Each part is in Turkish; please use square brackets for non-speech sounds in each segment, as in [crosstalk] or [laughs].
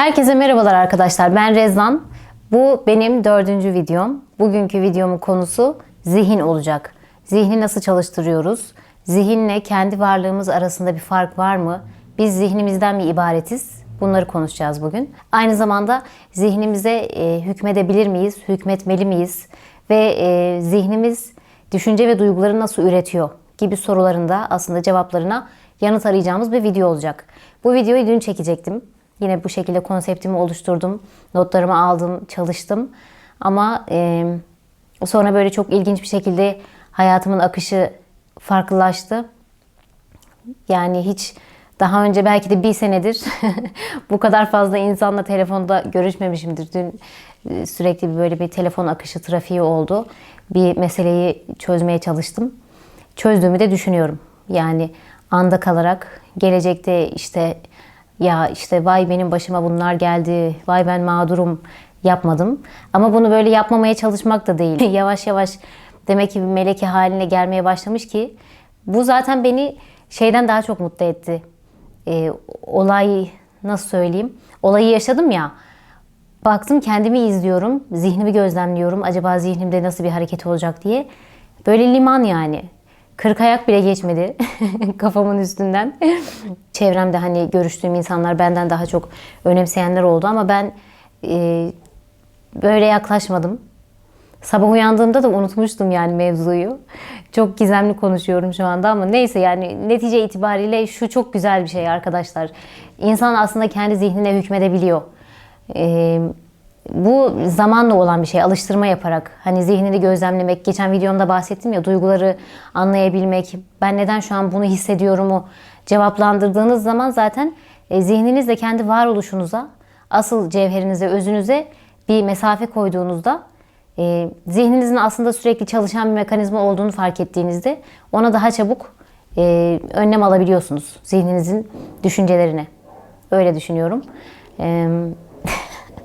Herkese merhabalar arkadaşlar. Ben Rezvan. Bu benim dördüncü videom. Bugünkü videomun konusu zihin olacak. Zihni nasıl çalıştırıyoruz? Zihinle kendi varlığımız arasında bir fark var mı? Biz zihnimizden mi ibaretiz? Bunları konuşacağız bugün. Aynı zamanda zihnimize e, hükmedebilir miyiz? Hükmetmeli miyiz? Ve e, zihnimiz düşünce ve duyguları nasıl üretiyor? gibi sorularında aslında cevaplarına yanıt arayacağımız bir video olacak. Bu videoyu dün çekecektim. Yine bu şekilde konseptimi oluşturdum. Notlarımı aldım, çalıştım. Ama e, sonra böyle çok ilginç bir şekilde hayatımın akışı farklılaştı. Yani hiç daha önce belki de bir senedir [laughs] bu kadar fazla insanla telefonda görüşmemişimdir. Dün sürekli böyle bir telefon akışı trafiği oldu. Bir meseleyi çözmeye çalıştım. Çözdüğümü de düşünüyorum. Yani anda kalarak gelecekte işte ya işte vay benim başıma bunlar geldi, vay ben mağdurum yapmadım. Ama bunu böyle yapmamaya çalışmak da değil. [laughs] yavaş yavaş demek ki bir meleke haline gelmeye başlamış ki bu zaten beni şeyden daha çok mutlu etti. Ee, olay nasıl söyleyeyim? Olayı yaşadım ya. Baktım kendimi izliyorum, zihnimi gözlemliyorum. Acaba zihnimde nasıl bir hareket olacak diye. Böyle liman yani. Kırk ayak bile geçmedi [laughs] kafamın üstünden. Çevremde hani görüştüğüm insanlar benden daha çok önemseyenler oldu ama ben e, böyle yaklaşmadım. Sabah uyandığımda da unutmuştum yani mevzuyu. Çok gizemli konuşuyorum şu anda ama neyse yani netice itibariyle şu çok güzel bir şey arkadaşlar. İnsan aslında kendi zihnine hükmedebiliyor. Ee, bu zamanla olan bir şey. Alıştırma yaparak. Hani zihnini gözlemlemek. Geçen videomda bahsettim ya duyguları anlayabilmek. Ben neden şu an bunu hissediyorumu cevaplandırdığınız zaman zaten e, zihninizle kendi varoluşunuza, asıl cevherinize, özünüze bir mesafe koyduğunuzda e, zihninizin aslında sürekli çalışan bir mekanizma olduğunu fark ettiğinizde ona daha çabuk e, önlem alabiliyorsunuz zihninizin düşüncelerine. Öyle düşünüyorum. E,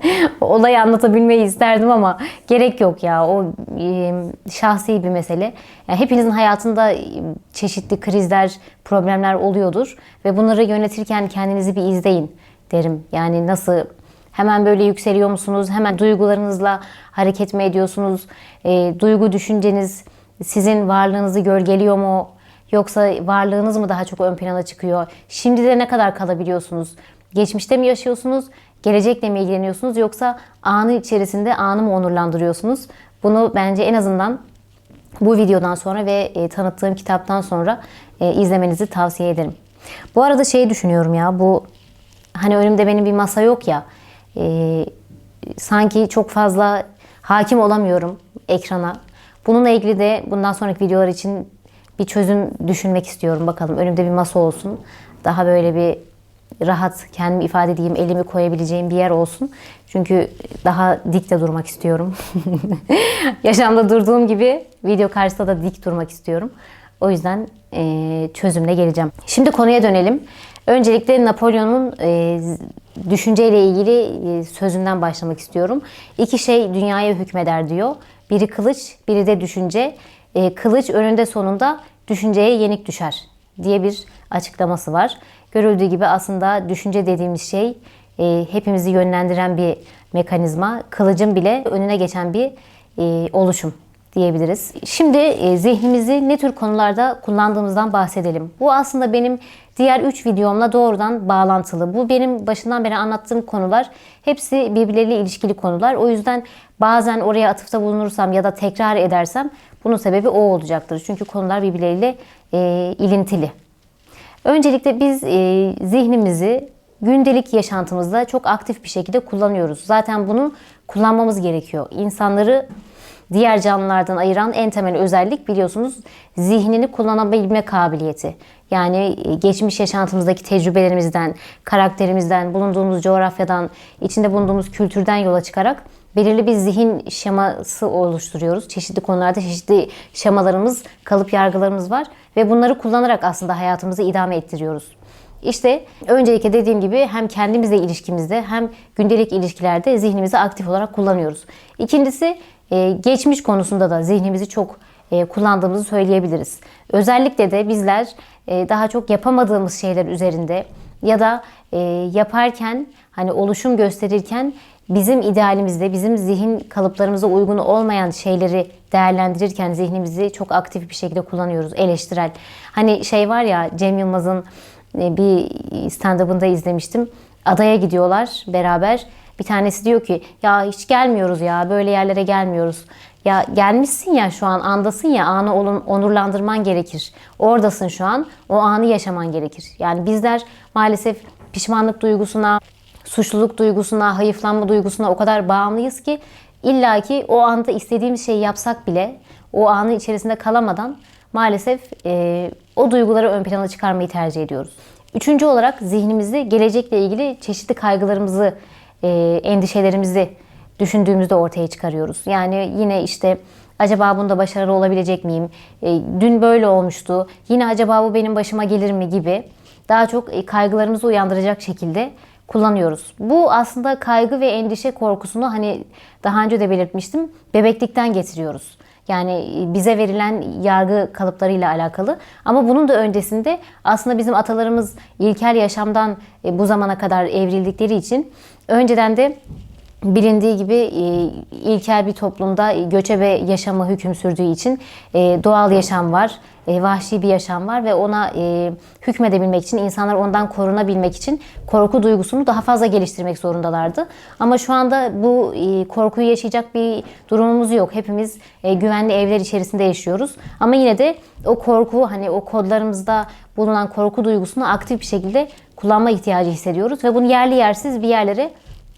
[laughs] olayı anlatabilmeyi isterdim ama gerek yok ya. O e, şahsi bir mesele. Yani hepinizin hayatında çeşitli krizler, problemler oluyordur ve bunları yönetirken kendinizi bir izleyin derim. Yani nasıl hemen böyle yükseliyor musunuz? Hemen duygularınızla hareket mi ediyorsunuz? E, duygu düşünceniz sizin varlığınızı gölgeliyor mu? Yoksa varlığınız mı daha çok ön plana çıkıyor? Şimdi de ne kadar kalabiliyorsunuz? Geçmişte mi yaşıyorsunuz? Gelecekle mi ilgileniyorsunuz yoksa anı içerisinde anı mı onurlandırıyorsunuz? Bunu bence en azından bu videodan sonra ve e, tanıttığım kitaptan sonra e, izlemenizi tavsiye ederim. Bu arada şeyi düşünüyorum ya bu hani önümde benim bir masa yok ya e, sanki çok fazla hakim olamıyorum ekrana. Bununla ilgili de bundan sonraki videolar için bir çözüm düşünmek istiyorum. Bakalım önümde bir masa olsun. Daha böyle bir rahat kendimi ifade edeyim, elimi koyabileceğim bir yer olsun. Çünkü daha dik de durmak istiyorum. [laughs] Yaşamda durduğum gibi video karşısında da dik durmak istiyorum. O yüzden e, çözümle geleceğim. Şimdi konuya dönelim. Öncelikle Napolyon'un e, düşünceyle ilgili e, sözünden başlamak istiyorum. İki şey dünyaya hükmeder diyor. Biri kılıç, biri de düşünce. E, kılıç önünde sonunda düşünceye yenik düşer diye bir açıklaması var. Görüldüğü gibi aslında düşünce dediğimiz şey e, hepimizi yönlendiren bir mekanizma. Kılıcın bile önüne geçen bir e, oluşum diyebiliriz. Şimdi e, zihnimizi ne tür konularda kullandığımızdan bahsedelim. Bu aslında benim diğer 3 videomla doğrudan bağlantılı. Bu benim başından beri anlattığım konular hepsi birbirleriyle ilişkili konular. O yüzden bazen oraya atıfta bulunursam ya da tekrar edersem bunun sebebi o olacaktır. Çünkü konular birbirleriyle e, ilintili. Öncelikle biz e, zihnimizi gündelik yaşantımızda çok aktif bir şekilde kullanıyoruz. Zaten bunu kullanmamız gerekiyor. İnsanları diğer canlılardan ayıran en temel özellik biliyorsunuz zihnini kullanabilme kabiliyeti. Yani e, geçmiş yaşantımızdaki tecrübelerimizden, karakterimizden, bulunduğumuz coğrafyadan, içinde bulunduğumuz kültürden yola çıkarak belirli bir zihin şeması oluşturuyoruz. Çeşitli konularda çeşitli şemalarımız, kalıp yargılarımız var ve bunları kullanarak aslında hayatımızı idame ettiriyoruz. İşte öncelikle dediğim gibi hem kendimizle ilişkimizde hem gündelik ilişkilerde zihnimizi aktif olarak kullanıyoruz. İkincisi e, geçmiş konusunda da zihnimizi çok e, kullandığımızı söyleyebiliriz. Özellikle de bizler e, daha çok yapamadığımız şeyler üzerinde ya da yaparken hani oluşum gösterirken bizim idealimizde, bizim zihin kalıplarımıza uygun olmayan şeyleri değerlendirirken zihnimizi çok aktif bir şekilde kullanıyoruz, eleştirel. Hani şey var ya Cem Yılmaz'ın e, bir stand-up'ında izlemiştim. Adaya gidiyorlar beraber. Bir tanesi diyor ki ya hiç gelmiyoruz ya böyle yerlere gelmiyoruz. Ya gelmişsin ya şu an andasın ya anı olun, onurlandırman gerekir. Oradasın şu an o anı yaşaman gerekir. Yani bizler maalesef pişmanlık duygusuna, suçluluk duygusuna, hayıflanma duygusuna o kadar bağımlıyız ki illa ki o anda istediğimiz şeyi yapsak bile o anın içerisinde kalamadan maalesef e, o duyguları ön plana çıkarmayı tercih ediyoruz. Üçüncü olarak zihnimizi gelecekle ilgili çeşitli kaygılarımızı, e, endişelerimizi düşündüğümüzde ortaya çıkarıyoruz. Yani yine işte acaba bunda başarılı olabilecek miyim? E, dün böyle olmuştu. Yine acaba bu benim başıma gelir mi gibi daha çok e, kaygılarımızı uyandıracak şekilde kullanıyoruz. Bu aslında kaygı ve endişe korkusunu hani daha önce de belirtmiştim. Bebeklikten getiriyoruz. Yani bize verilen yargı kalıplarıyla alakalı. Ama bunun da öncesinde aslında bizim atalarımız ilkel yaşamdan e, bu zamana kadar evrildikleri için önceden de bilindiği gibi e, ilkel bir toplumda göçebe yaşamı hüküm sürdüğü için e, doğal yaşam var, e, vahşi bir yaşam var ve ona e, hükmedebilmek için, insanlar ondan korunabilmek için korku duygusunu daha fazla geliştirmek zorundalardı. Ama şu anda bu e, korkuyu yaşayacak bir durumumuz yok. Hepimiz e, güvenli evler içerisinde yaşıyoruz. Ama yine de o korku, hani o kodlarımızda bulunan korku duygusunu aktif bir şekilde kullanma ihtiyacı hissediyoruz ve bunu yerli yersiz bir yerlere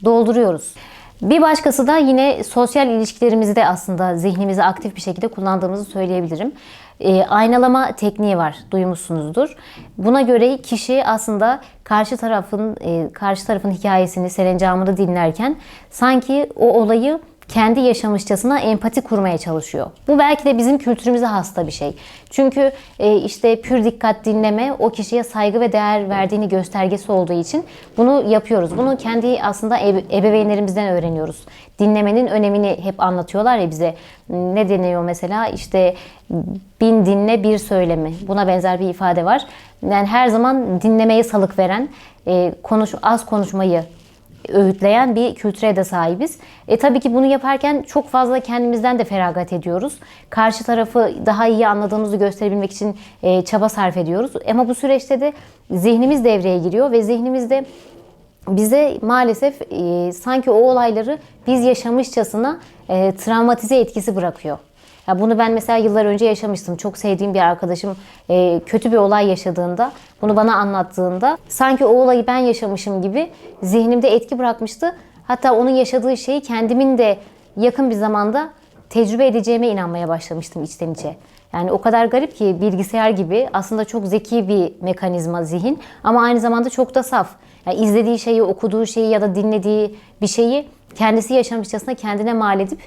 dolduruyoruz. Bir başkası da yine sosyal ilişkilerimizde aslında zihnimizi aktif bir şekilde kullandığımızı söyleyebilirim. E, aynalama tekniği var, duymuşsunuzdur. Buna göre kişi aslında karşı tarafın e, karşı tarafın hikayesini, serencamını dinlerken sanki o olayı kendi yaşamışçasına empati kurmaya çalışıyor. Bu belki de bizim kültürümüze hasta bir şey. Çünkü e, işte pür dikkat dinleme o kişiye saygı ve değer verdiğini göstergesi olduğu için bunu yapıyoruz. Bunu kendi aslında ebe- ebeveynlerimizden öğreniyoruz. Dinlemenin önemini hep anlatıyorlar ya bize. Ne deniyor mesela? İşte bin dinle bir söyleme. Buna benzer bir ifade var. Yani her zaman dinlemeye salık veren, e, konuş az konuşmayı öğütleyen bir kültüre de sahibiz. E tabii ki bunu yaparken çok fazla kendimizden de feragat ediyoruz. Karşı tarafı daha iyi anladığımızı gösterebilmek için e, çaba sarf ediyoruz. Ama bu süreçte de zihnimiz devreye giriyor ve zihnimizde bize maalesef e, sanki o olayları biz yaşamışçasına e, travmatize etkisi bırakıyor. Ya bunu ben mesela yıllar önce yaşamıştım. Çok sevdiğim bir arkadaşım e, kötü bir olay yaşadığında, bunu bana anlattığında sanki o olayı ben yaşamışım gibi zihnimde etki bırakmıştı. Hatta onun yaşadığı şeyi kendimin de yakın bir zamanda tecrübe edeceğime inanmaya başlamıştım içten içe. Yani o kadar garip ki bilgisayar gibi aslında çok zeki bir mekanizma zihin ama aynı zamanda çok da saf. Yani izlediği şeyi, okuduğu şeyi ya da dinlediği bir şeyi kendisi yaşamışçasına kendine mal edip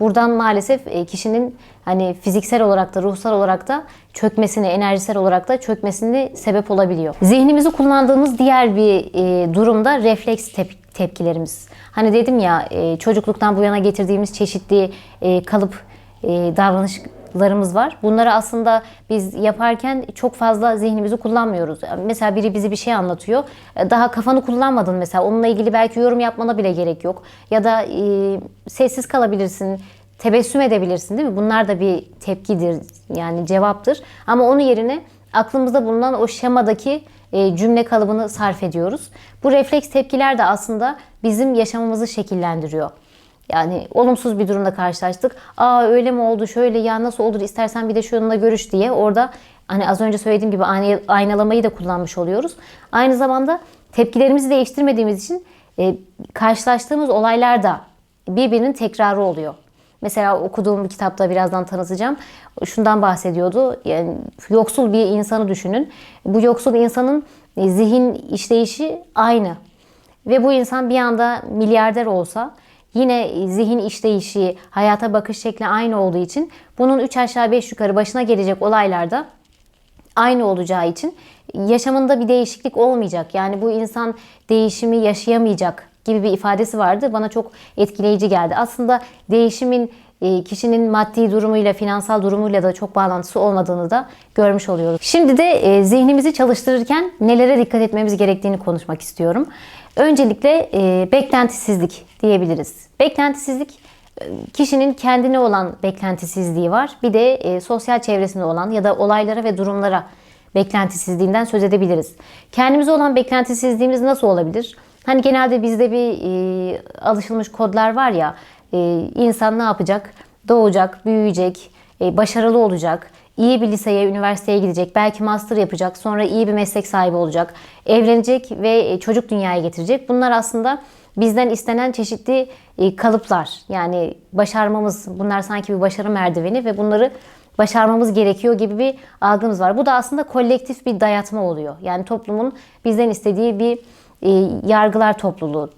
buradan maalesef e, kişinin hani fiziksel olarak da ruhsal olarak da çökmesine, enerjisel olarak da çökmesine sebep olabiliyor. Zihnimizi kullandığımız diğer bir e, durumda refleks tep- tepkilerimiz. Hani dedim ya e, çocukluktan bu yana getirdiğimiz çeşitli kalıp e, davranışlarımız var. Bunları aslında biz yaparken çok fazla zihnimizi kullanmıyoruz. Mesela biri bizi bir şey anlatıyor. Daha kafanı kullanmadın mesela. Onunla ilgili belki yorum yapmana bile gerek yok. Ya da e, sessiz kalabilirsin. Tebessüm edebilirsin değil mi? Bunlar da bir tepkidir. Yani cevaptır. Ama onun yerine aklımızda bulunan o şemadaki e, cümle kalıbını sarf ediyoruz. Bu refleks tepkiler de aslında bizim yaşamımızı şekillendiriyor. Yani olumsuz bir durumda karşılaştık. Aa öyle mi oldu şöyle ya nasıl olur istersen bir de şununla görüş diye orada hani az önce söylediğim gibi aynalamayı da kullanmış oluyoruz. Aynı zamanda tepkilerimizi değiştirmediğimiz için e, karşılaştığımız olaylar da birbirinin tekrarı oluyor. Mesela okuduğum bir kitapta birazdan tanıtacağım. Şundan bahsediyordu. Yani yoksul bir insanı düşünün. Bu yoksul insanın zihin işleyişi aynı. Ve bu insan bir anda milyarder olsa yine zihin işleyişi, hayata bakış şekli aynı olduğu için bunun 3 aşağı 5 yukarı başına gelecek olaylarda aynı olacağı için yaşamında bir değişiklik olmayacak. Yani bu insan değişimi yaşayamayacak gibi bir ifadesi vardı. Bana çok etkileyici geldi. Aslında değişimin kişinin maddi durumuyla, finansal durumuyla da çok bağlantısı olmadığını da görmüş oluyoruz. Şimdi de e, zihnimizi çalıştırırken nelere dikkat etmemiz gerektiğini konuşmak istiyorum. Öncelikle e, beklentisizlik diyebiliriz. Beklentisizlik e, kişinin kendine olan beklentisizliği var. Bir de e, sosyal çevresinde olan ya da olaylara ve durumlara beklentisizliğinden söz edebiliriz. Kendimize olan beklentisizliğimiz nasıl olabilir? Hani genelde bizde bir e, alışılmış kodlar var ya, e, insan ne yapacak? Doğacak, büyüyecek, e, başarılı olacak, iyi bir liseye, üniversiteye gidecek, belki master yapacak, sonra iyi bir meslek sahibi olacak, evlenecek ve e, çocuk dünyaya getirecek. Bunlar aslında bizden istenen çeşitli e, kalıplar. Yani başarmamız, bunlar sanki bir başarı merdiveni ve bunları başarmamız gerekiyor gibi bir algımız var. Bu da aslında kolektif bir dayatma oluyor. Yani toplumun bizden istediği bir yargılar topluluğu.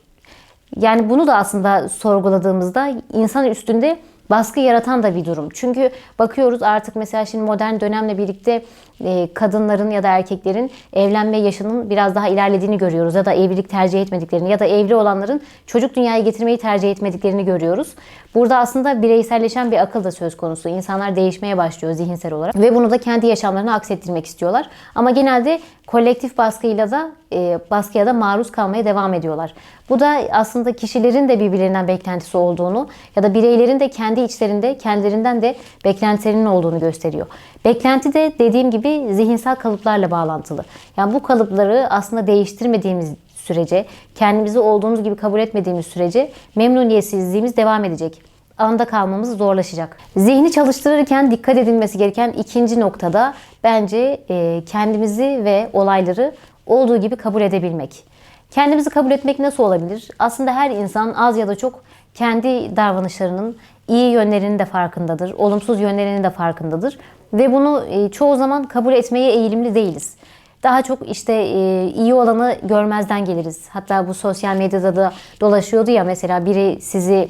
Yani bunu da aslında sorguladığımızda insan üstünde baskı yaratan da bir durum. Çünkü bakıyoruz artık mesela şimdi modern dönemle birlikte e, kadınların ya da erkeklerin evlenme yaşının biraz daha ilerlediğini görüyoruz. Ya da evlilik tercih etmediklerini ya da evli olanların çocuk dünyaya getirmeyi tercih etmediklerini görüyoruz. Burada aslında bireyselleşen bir akıl da söz konusu. İnsanlar değişmeye başlıyor zihinsel olarak ve bunu da kendi yaşamlarına aksettirmek istiyorlar. Ama genelde kolektif baskıyla da e, baskıya da maruz kalmaya devam ediyorlar. Bu da aslında kişilerin de birbirlerinden beklentisi olduğunu ya da bireylerin de kendi içlerinde kendilerinden de beklentilerinin olduğunu gösteriyor. Beklenti de dediğim gibi zihinsel kalıplarla bağlantılı. Yani bu kalıpları aslında değiştirmediğimiz sürece, kendimizi olduğumuz gibi kabul etmediğimiz sürece memnuniyetsizliğimiz devam edecek. Anda kalmamız zorlaşacak. Zihni çalıştırırken dikkat edilmesi gereken ikinci noktada bence e, kendimizi ve olayları olduğu gibi kabul edebilmek. Kendimizi kabul etmek nasıl olabilir? Aslında her insan az ya da çok kendi davranışlarının iyi yönlerinin de farkındadır, olumsuz yönlerinin de farkındadır ve bunu e, çoğu zaman kabul etmeye eğilimli değiliz. Daha çok işte e, iyi olanı görmezden geliriz. Hatta bu sosyal medyada da dolaşıyordu ya mesela biri sizi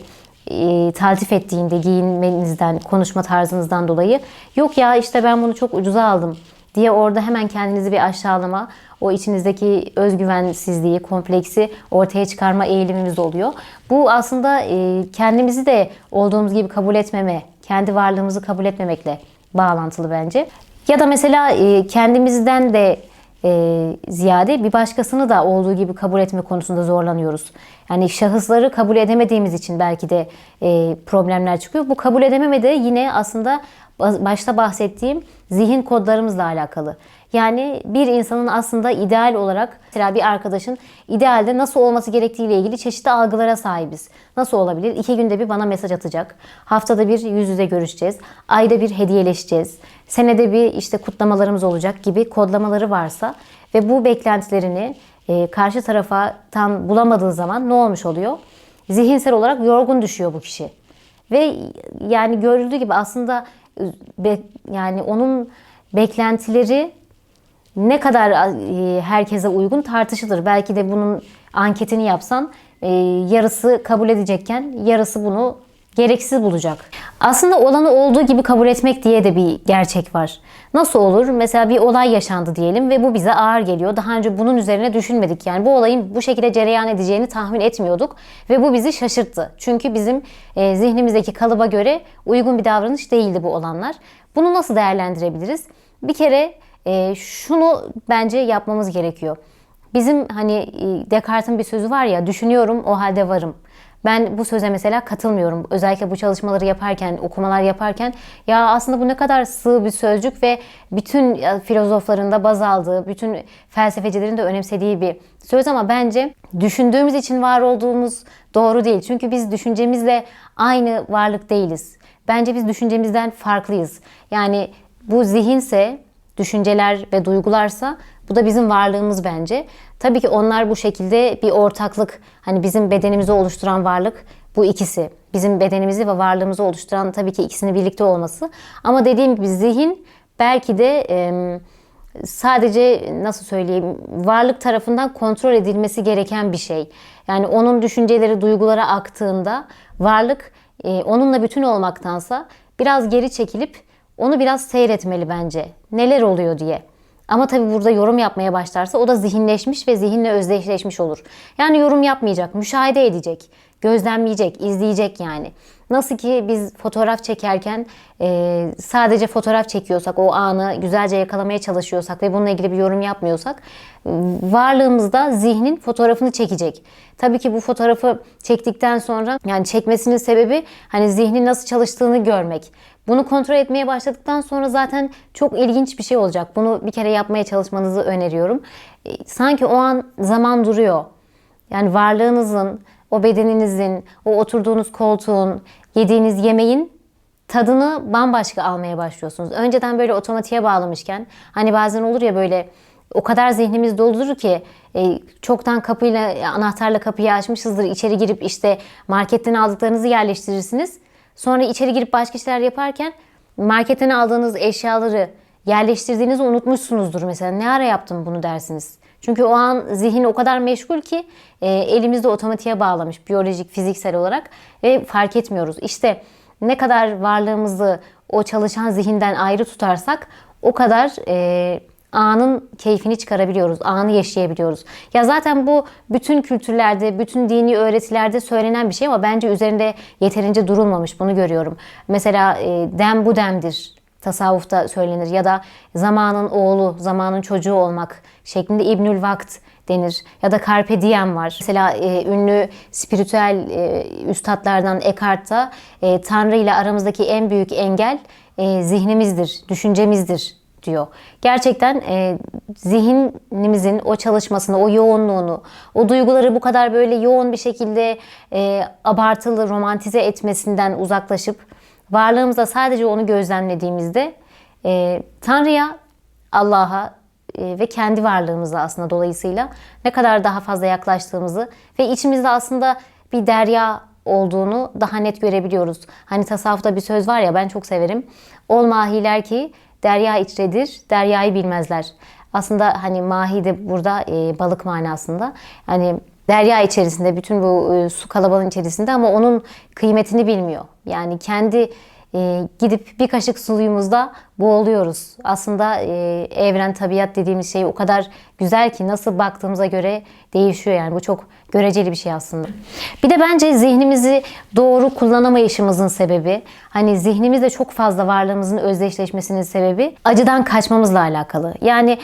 e, taltif ettiğinde giyinmenizden, konuşma tarzınızdan dolayı yok ya işte ben bunu çok ucuza aldım diye orada hemen kendinizi bir aşağılama, o içinizdeki özgüvensizliği, kompleksi ortaya çıkarma eğilimimiz oluyor. Bu aslında e, kendimizi de olduğumuz gibi kabul etmeme, kendi varlığımızı kabul etmemekle bağlantılı bence. Ya da mesela e, kendimizden de e, ziyade bir başkasını da olduğu gibi kabul etme konusunda zorlanıyoruz. Yani şahısları kabul edemediğimiz için belki de e, problemler çıkıyor. Bu kabul edememe de yine aslında başta bahsettiğim zihin kodlarımızla alakalı. Yani bir insanın aslında ideal olarak mesela bir arkadaşın idealde nasıl olması gerektiğiyle ilgili çeşitli algılara sahibiz. Nasıl olabilir? İki günde bir bana mesaj atacak. Haftada bir yüz yüze görüşeceğiz. Ayda bir hediyeleşeceğiz. Senede bir işte kutlamalarımız olacak gibi kodlamaları varsa ve bu beklentilerini e, karşı tarafa tam bulamadığı zaman ne olmuş oluyor? Zihinsel olarak yorgun düşüyor bu kişi. Ve yani görüldüğü gibi aslında be, yani onun beklentileri ne kadar e, herkese uygun tartışılır. Belki de bunun anketini yapsan e, yarısı kabul edecekken yarısı bunu gereksiz bulacak. Aslında olanı olduğu gibi kabul etmek diye de bir gerçek var. Nasıl olur? Mesela bir olay yaşandı diyelim ve bu bize ağır geliyor. Daha önce bunun üzerine düşünmedik. Yani bu olayın bu şekilde cereyan edeceğini tahmin etmiyorduk ve bu bizi şaşırttı. Çünkü bizim e, zihnimizdeki kalıba göre uygun bir davranış değildi bu olanlar. Bunu nasıl değerlendirebiliriz? Bir kere e, şunu bence yapmamız gerekiyor. Bizim hani e, Descartes'in bir sözü var ya düşünüyorum o halde varım. Ben bu söze mesela katılmıyorum. Özellikle bu çalışmaları yaparken, okumalar yaparken ya aslında bu ne kadar sığ bir sözcük ve bütün filozofların da baz aldığı, bütün felsefecilerin de önemsediği bir söz ama bence düşündüğümüz için var olduğumuz doğru değil. Çünkü biz düşüncemizle aynı varlık değiliz. Bence biz düşüncemizden farklıyız. Yani bu zihinse düşünceler ve duygularsa bu da bizim varlığımız bence. Tabii ki onlar bu şekilde bir ortaklık, hani bizim bedenimizi oluşturan varlık bu ikisi. Bizim bedenimizi ve varlığımızı oluşturan tabii ki ikisinin birlikte olması. Ama dediğim gibi zihin belki de e, sadece nasıl söyleyeyim varlık tarafından kontrol edilmesi gereken bir şey. Yani onun düşünceleri duygulara aktığında varlık e, onunla bütün olmaktansa biraz geri çekilip onu biraz seyretmeli bence. Neler oluyor diye. Ama tabii burada yorum yapmaya başlarsa o da zihinleşmiş ve zihinle özdeşleşmiş olur. Yani yorum yapmayacak, müşahede edecek. Gözlemleyecek, izleyecek yani. Nasıl ki biz fotoğraf çekerken e, sadece fotoğraf çekiyorsak, o anı güzelce yakalamaya çalışıyorsak ve bununla ilgili bir yorum yapmıyorsak, varlığımızda zihnin fotoğrafını çekecek. Tabii ki bu fotoğrafı çektikten sonra yani çekmesinin sebebi hani zihnin nasıl çalıştığını görmek. Bunu kontrol etmeye başladıktan sonra zaten çok ilginç bir şey olacak. Bunu bir kere yapmaya çalışmanızı öneriyorum. E, Sanki o an zaman duruyor. Yani varlığınızın, o bedeninizin, o oturduğunuz koltuğun, yediğiniz yemeğin tadını bambaşka almaya başlıyorsunuz. Önceden böyle otomatiğe bağlamışken hani bazen olur ya böyle o kadar zihnimiz doludur ki e, çoktan kapıyla anahtarla kapıyı açmışızdır. içeri girip işte marketten aldıklarınızı yerleştirirsiniz. Sonra içeri girip başka şeyler yaparken marketten aldığınız eşyaları yerleştirdiğinizi unutmuşsunuzdur mesela. Ne ara yaptım bunu dersiniz. Çünkü o an zihin o kadar meşgul ki e, elimizde otomatiğe bağlamış biyolojik, fiziksel olarak ve fark etmiyoruz. İşte ne kadar varlığımızı o çalışan zihinden ayrı tutarsak o kadar e, anın keyfini çıkarabiliyoruz, anı yaşayabiliyoruz. Ya zaten bu bütün kültürlerde, bütün dini öğretilerde söylenen bir şey ama bence üzerinde yeterince durulmamış. Bunu görüyorum. Mesela e, dem bu demdir tasavvufta söylenir ya da zamanın oğlu, zamanın çocuğu olmak şeklinde İbnül Vakt denir ya da Carpe Diem var. Mesela e, ünlü spiritüel e, üstadlardan Eckhart da e, Tanrı ile aramızdaki en büyük engel e, zihnimizdir, düşüncemizdir diyor. Gerçekten e, zihnimizin o çalışmasını, o yoğunluğunu, o duyguları bu kadar böyle yoğun bir şekilde e, abartılı, romantize etmesinden uzaklaşıp varlığımızda sadece onu gözlemlediğimizde e, Tanrı'ya, Allah'a e, ve kendi varlığımıza aslında dolayısıyla ne kadar daha fazla yaklaştığımızı ve içimizde aslında bir derya olduğunu daha net görebiliyoruz. Hani tasavvufta bir söz var ya ben çok severim. Ol mahiler ki derya içredir, deryayı bilmezler. Aslında hani mahi de burada e, balık manasında. Hani derya içerisinde bütün bu e, su kalabalığın içerisinde ama onun kıymetini bilmiyor. Yani kendi e, gidip bir kaşık suyumuzda boğuluyoruz. Aslında e, evren, tabiat dediğimiz şey o kadar güzel ki nasıl baktığımıza göre değişiyor yani. Bu çok göreceli bir şey aslında. Bir de bence zihnimizi doğru kullanamayışımızın sebebi, hani zihnimizde çok fazla varlığımızın özdeşleşmesinin sebebi acıdan kaçmamızla alakalı. Yani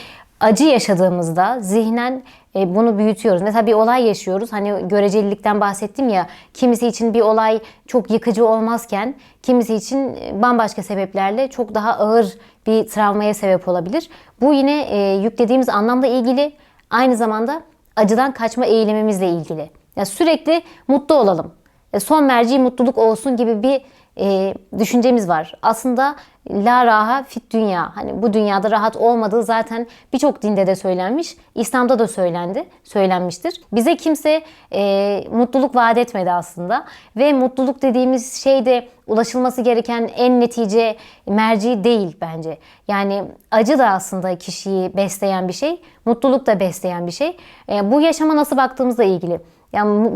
acı yaşadığımızda zihnen e, bunu büyütüyoruz. Mesela bir olay yaşıyoruz. Hani görecelilikten bahsettim ya. Kimisi için bir olay çok yıkıcı olmazken kimisi için e, bambaşka sebeplerle çok daha ağır bir travmaya sebep olabilir. Bu yine e, yüklediğimiz anlamla ilgili aynı zamanda acıdan kaçma eğilimimizle ilgili. Yani sürekli mutlu olalım. Son merci mutluluk olsun gibi bir e, düşüncemiz var. Aslında la raha fit dünya. Hani bu dünyada rahat olmadığı zaten birçok dinde de söylenmiş. İslam'da da söylendi, söylenmiştir. Bize kimse e, mutluluk vaat etmedi aslında. Ve mutluluk dediğimiz şey de ulaşılması gereken en netice merci değil bence. Yani acı da aslında kişiyi besleyen bir şey. Mutluluk da besleyen bir şey. E, bu yaşama nasıl baktığımızla ilgili. Yani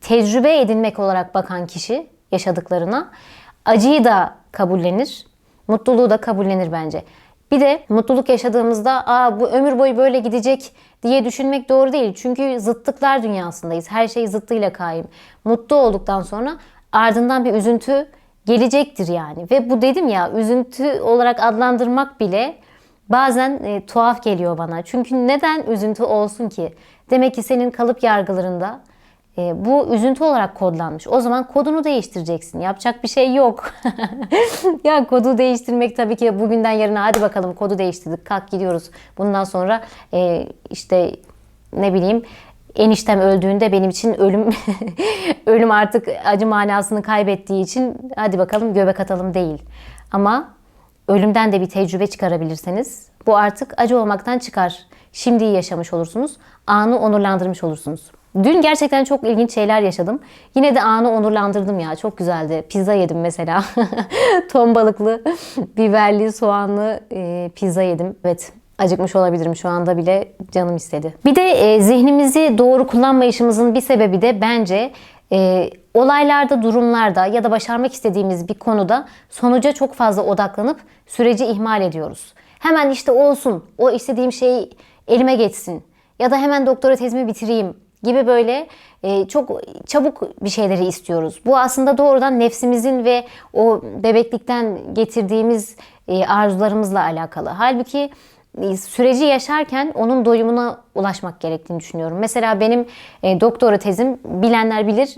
tecrübe edinmek olarak bakan kişi yaşadıklarına acıyı da kabullenir, mutluluğu da kabullenir bence. Bir de mutluluk yaşadığımızda Aa, bu ömür boyu böyle gidecek diye düşünmek doğru değil. Çünkü zıttıklar dünyasındayız. Her şey zıttıyla kaim. Mutlu olduktan sonra ardından bir üzüntü gelecektir yani. Ve bu dedim ya üzüntü olarak adlandırmak bile bazen e, tuhaf geliyor bana. Çünkü neden üzüntü olsun ki? Demek ki senin kalıp yargılarında e, bu üzüntü olarak kodlanmış. O zaman kodunu değiştireceksin. Yapacak bir şey yok. [laughs] ya kodu değiştirmek tabii ki bugünden yarına hadi bakalım kodu değiştirdik. Kalk gidiyoruz. Bundan sonra e, işte ne bileyim eniştem öldüğünde benim için ölüm [laughs] ölüm artık acı manasını kaybettiği için hadi bakalım göbek atalım değil. Ama ölümden de bir tecrübe çıkarabilirseniz bu artık acı olmaktan çıkar. Şimdiyi yaşamış olursunuz. Anı onurlandırmış olursunuz. Dün gerçekten çok ilginç şeyler yaşadım. Yine de anı onurlandırdım ya. Çok güzeldi. Pizza yedim mesela. [laughs] Ton balıklı, biberli, soğanlı e, pizza yedim. Evet acıkmış olabilirim şu anda bile canım istedi. Bir de e, zihnimizi doğru kullanmayışımızın bir sebebi de bence e, olaylarda, durumlarda ya da başarmak istediğimiz bir konuda sonuca çok fazla odaklanıp süreci ihmal ediyoruz. Hemen işte olsun, o istediğim şey elime geçsin ya da hemen doktora tezimi bitireyim gibi böyle e, çok çabuk bir şeyleri istiyoruz. Bu aslında doğrudan nefsimizin ve o bebeklikten getirdiğimiz e, arzularımızla alakalı. Halbuki e, süreci yaşarken onun doyumuna ulaşmak gerektiğini düşünüyorum. Mesela benim e, doktora tezim bilenler bilir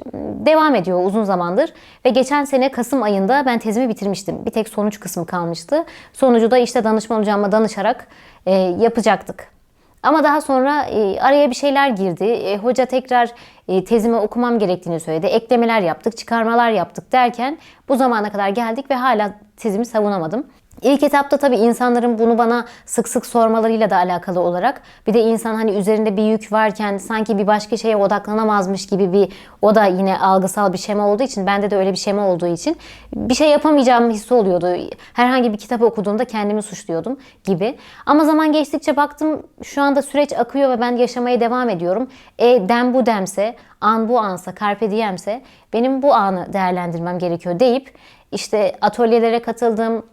devam ediyor uzun zamandır ve geçen sene Kasım ayında ben tezimi bitirmiştim. Bir tek sonuç kısmı kalmıştı. Sonucu da işte danışman hocama danışarak e, yapacaktık. Ama daha sonra e, araya bir şeyler girdi. E, hoca tekrar e, tezimi okumam gerektiğini söyledi. Eklemeler yaptık, çıkarmalar yaptık derken bu zamana kadar geldik ve hala tezimi savunamadım. İlk etapta tabii insanların bunu bana sık sık sormalarıyla da alakalı olarak bir de insan hani üzerinde bir yük varken sanki bir başka şeye odaklanamazmış gibi bir o da yine algısal bir şema olduğu için bende de öyle bir şema olduğu için bir şey yapamayacağım hissi oluyordu. Herhangi bir kitap okuduğumda kendimi suçluyordum gibi. Ama zaman geçtikçe baktım şu anda süreç akıyor ve ben yaşamaya devam ediyorum. E dem bu demse, an bu ansa, carpe diemse benim bu anı değerlendirmem gerekiyor deyip işte atölyelere katıldım,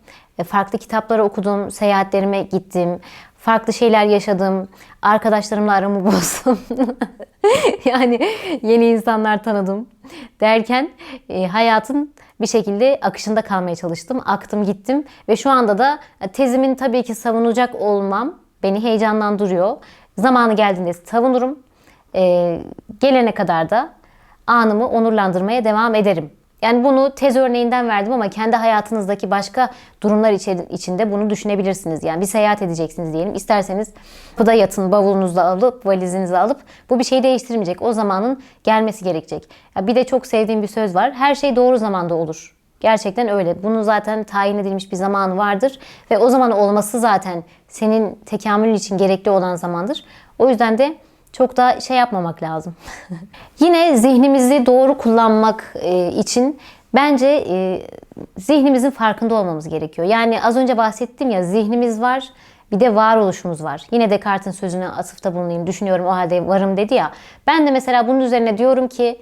farklı kitapları okudum, seyahatlerime gittim, farklı şeyler yaşadım, arkadaşlarımla aramı [laughs] bozdum. yani yeni insanlar tanıdım derken e, hayatın bir şekilde akışında kalmaya çalıştım. Aktım gittim ve şu anda da tezimin tabii ki savunacak olmam beni heyecanlandırıyor. Zamanı geldiğinde savunurum. E, gelene kadar da anımı onurlandırmaya devam ederim. Yani bunu tez örneğinden verdim ama kendi hayatınızdaki başka durumlar içinde bunu düşünebilirsiniz. Yani bir seyahat edeceksiniz diyelim. İsterseniz kapıda yatın, bavulunuzu alıp, valizinizi alıp bu bir şeyi değiştirmeyecek. O zamanın gelmesi gerekecek. Ya bir de çok sevdiğim bir söz var. Her şey doğru zamanda olur. Gerçekten öyle. Bunun zaten tayin edilmiş bir zamanı vardır ve o zaman olması zaten senin tekamülün için gerekli olan zamandır. O yüzden de çok da şey yapmamak lazım. [laughs] Yine zihnimizi doğru kullanmak e, için bence e, zihnimizin farkında olmamız gerekiyor. Yani az önce bahsettim ya zihnimiz var bir de varoluşumuz var. Yine Descartes'in sözüne atıfta bulunayım. Düşünüyorum o halde varım dedi ya. Ben de mesela bunun üzerine diyorum ki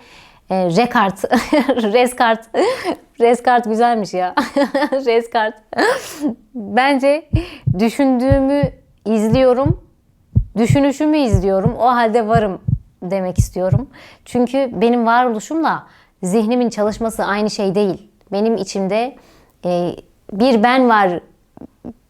e, Rekart, [laughs] Reskart, Reskart güzelmiş ya. [laughs] Reskart. Bence düşündüğümü izliyorum düşünüşümü izliyorum. O halde varım demek istiyorum. Çünkü benim varoluşumla zihnimin çalışması aynı şey değil. Benim içimde e, bir ben var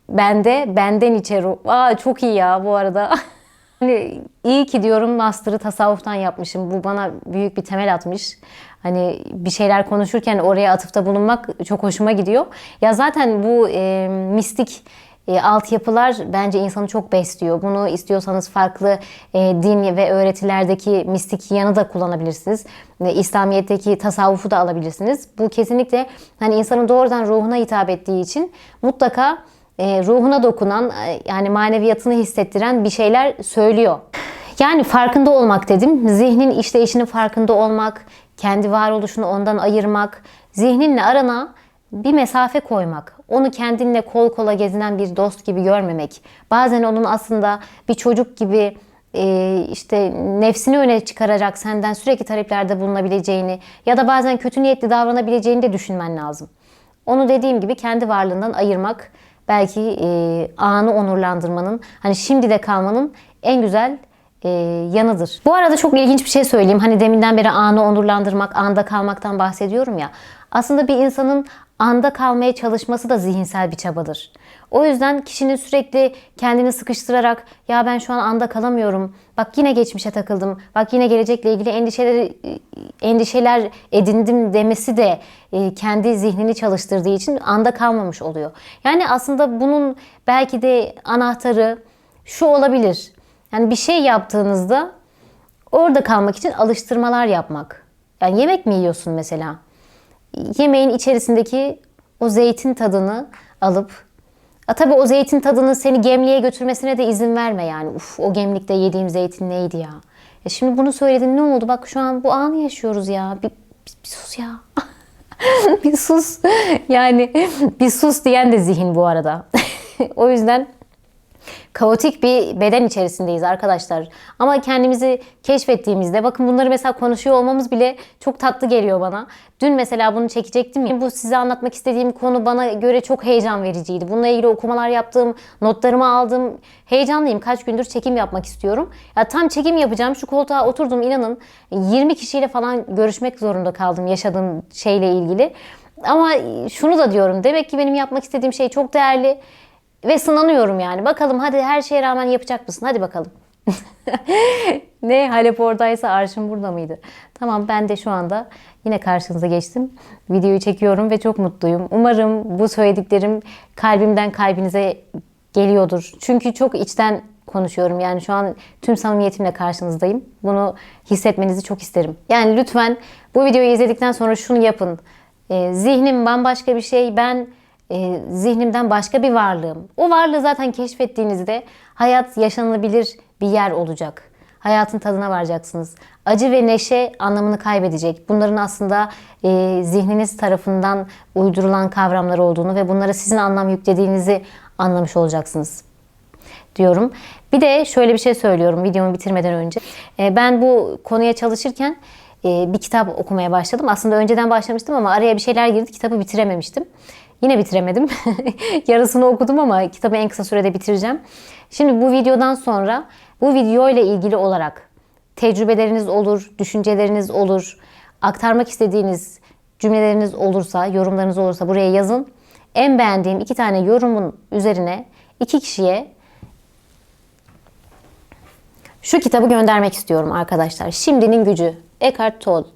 bende, benden içeri. Aa çok iyi ya bu arada. [laughs] hani iyi ki diyorum master'ı tasavvuftan yapmışım. Bu bana büyük bir temel atmış. Hani bir şeyler konuşurken oraya atıfta bulunmak çok hoşuma gidiyor. Ya zaten bu e, mistik e, altyapılar bence insanı çok besliyor. Bunu istiyorsanız farklı e, din ve öğretilerdeki mistik yanı da kullanabilirsiniz. E, İslamiyet'teki tasavvufu da alabilirsiniz. Bu kesinlikle hani insanın doğrudan ruhuna hitap ettiği için mutlaka e, ruhuna dokunan e, yani maneviyatını hissettiren bir şeyler söylüyor. Yani farkında olmak dedim. Zihnin işleyişinin farkında olmak, kendi varoluşunu ondan ayırmak, zihninle arana bir mesafe koymak, onu kendinle kol kola gezinen bir dost gibi görmemek, bazen onun aslında bir çocuk gibi e, işte nefsini öne çıkararak senden sürekli taleplerde bulunabileceğini ya da bazen kötü niyetli davranabileceğini de düşünmen lazım. Onu dediğim gibi kendi varlığından ayırmak belki e, anı onurlandırmanın, hani şimdi de kalmanın en güzel e, yanıdır. Bu arada çok ilginç bir şey söyleyeyim. Hani deminden beri anı onurlandırmak, anda kalmaktan bahsediyorum ya. Aslında bir insanın anda kalmaya çalışması da zihinsel bir çabadır. O yüzden kişinin sürekli kendini sıkıştırarak ya ben şu an anda kalamıyorum. Bak yine geçmişe takıldım. Bak yine gelecekle ilgili endişeler endişeler edindim demesi de e, kendi zihnini çalıştırdığı için anda kalmamış oluyor. Yani aslında bunun belki de anahtarı şu olabilir. Yani bir şey yaptığınızda orada kalmak için alıştırmalar yapmak. Yani yemek mi yiyorsun mesela? Yemeğin içerisindeki o zeytin tadını alıp a, tabii o zeytin tadını seni gemliğe götürmesine de izin verme yani. Uf o gemlikte yediğim zeytin neydi ya? ya şimdi bunu söyledin ne oldu? Bak şu an bu anı yaşıyoruz ya. Bir, bir, bir sus ya. [laughs] bir sus. Yani bir sus diyen de zihin bu arada. [laughs] o yüzden kaotik bir beden içerisindeyiz arkadaşlar. Ama kendimizi keşfettiğimizde bakın bunları mesela konuşuyor olmamız bile çok tatlı geliyor bana. Dün mesela bunu çekecektim. Bu size anlatmak istediğim konu bana göre çok heyecan vericiydi. Bununla ilgili okumalar yaptım, notlarımı aldım. Heyecanlıyım. Kaç gündür çekim yapmak istiyorum. Ya tam çekim yapacağım. Şu koltuğa oturdum inanın 20 kişiyle falan görüşmek zorunda kaldım yaşadığım şeyle ilgili. Ama şunu da diyorum. Demek ki benim yapmak istediğim şey çok değerli ve sınanıyorum yani. Bakalım hadi her şeye rağmen yapacak mısın? Hadi bakalım. [laughs] ne Halep oradaysa arşın burada mıydı? Tamam ben de şu anda yine karşınıza geçtim. Videoyu çekiyorum ve çok mutluyum. Umarım bu söylediklerim kalbimden kalbinize geliyordur. Çünkü çok içten konuşuyorum. Yani şu an tüm samimiyetimle karşınızdayım. Bunu hissetmenizi çok isterim. Yani lütfen bu videoyu izledikten sonra şunu yapın. Ee, zihnim bambaşka bir şey. Ben e, zihnimden başka bir varlığım. O varlığı zaten keşfettiğinizde hayat yaşanılabilir bir yer olacak. Hayatın tadına varacaksınız. Acı ve neşe anlamını kaybedecek. Bunların aslında e, zihniniz tarafından uydurulan kavramlar olduğunu ve bunlara sizin anlam yüklediğinizi anlamış olacaksınız diyorum. Bir de şöyle bir şey söylüyorum videomu bitirmeden önce. E, ben bu konuya çalışırken e, bir kitap okumaya başladım. Aslında önceden başlamıştım ama araya bir şeyler girdi. Kitabı bitirememiştim. Yine bitiremedim. [laughs] Yarısını okudum ama kitabı en kısa sürede bitireceğim. Şimdi bu videodan sonra bu video ile ilgili olarak tecrübeleriniz olur, düşünceleriniz olur, aktarmak istediğiniz cümleleriniz olursa, yorumlarınız olursa buraya yazın. En beğendiğim iki tane yorumun üzerine iki kişiye şu kitabı göndermek istiyorum arkadaşlar. Şimdinin gücü. Eckhart Tolle.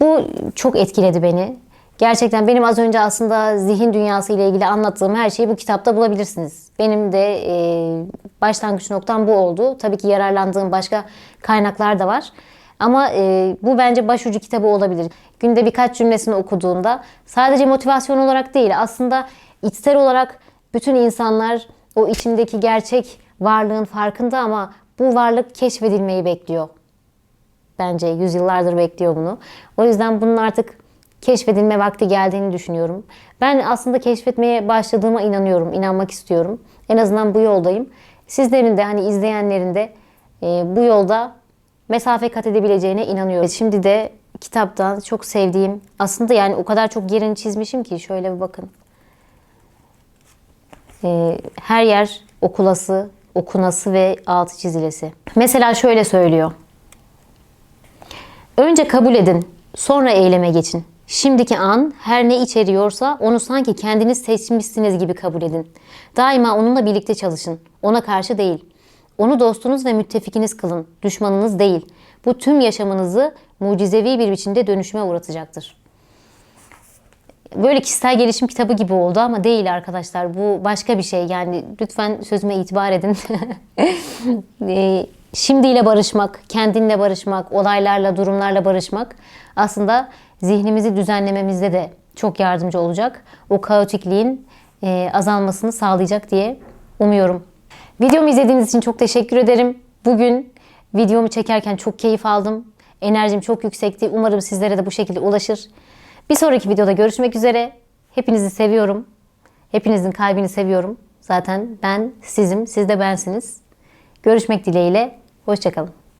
Bu çok etkiledi beni. Gerçekten benim az önce aslında zihin dünyası ile ilgili anlattığım her şeyi bu kitapta bulabilirsiniz. Benim de e, başlangıç noktam bu oldu. Tabii ki yararlandığım başka kaynaklar da var. Ama e, bu bence başucu kitabı olabilir. Günde birkaç cümlesini okuduğunda sadece motivasyon olarak değil aslında içsel olarak bütün insanlar o içindeki gerçek varlığın farkında ama bu varlık keşfedilmeyi bekliyor. Bence yüzyıllardır bekliyor bunu. O yüzden bunun artık keşfedilme vakti geldiğini düşünüyorum. Ben aslında keşfetmeye başladığıma inanıyorum, inanmak istiyorum. En azından bu yoldayım. Sizlerin de hani izleyenlerin de e, bu yolda mesafe kat edebileceğine inanıyorum. Şimdi de kitaptan çok sevdiğim, aslında yani o kadar çok yerini çizmişim ki şöyle bir bakın. E, her yer okulası, okunası ve altı çizilesi. Mesela şöyle söylüyor. Önce kabul edin, sonra eyleme geçin. Şimdiki an her ne içeriyorsa onu sanki kendiniz seçmişsiniz gibi kabul edin. Daima onunla birlikte çalışın. Ona karşı değil. Onu dostunuz ve müttefikiniz kılın. Düşmanınız değil. Bu tüm yaşamınızı mucizevi bir biçimde dönüşüme uğratacaktır. Böyle kişisel gelişim kitabı gibi oldu ama değil arkadaşlar. Bu başka bir şey. Yani lütfen sözüme itibar edin. [laughs] Ee, Şimdiyle barışmak, kendinle barışmak, olaylarla, durumlarla barışmak aslında zihnimizi düzenlememizde de çok yardımcı olacak. O kaotikliğin e, azalmasını sağlayacak diye umuyorum. Videomu izlediğiniz için çok teşekkür ederim. Bugün videomu çekerken çok keyif aldım. Enerjim çok yüksekti. Umarım sizlere de bu şekilde ulaşır. Bir sonraki videoda görüşmek üzere. Hepinizi seviyorum. Hepinizin kalbini seviyorum. Zaten ben sizim, siz de bensiniz. Görüşmek dileğiyle. Hoşçakalın.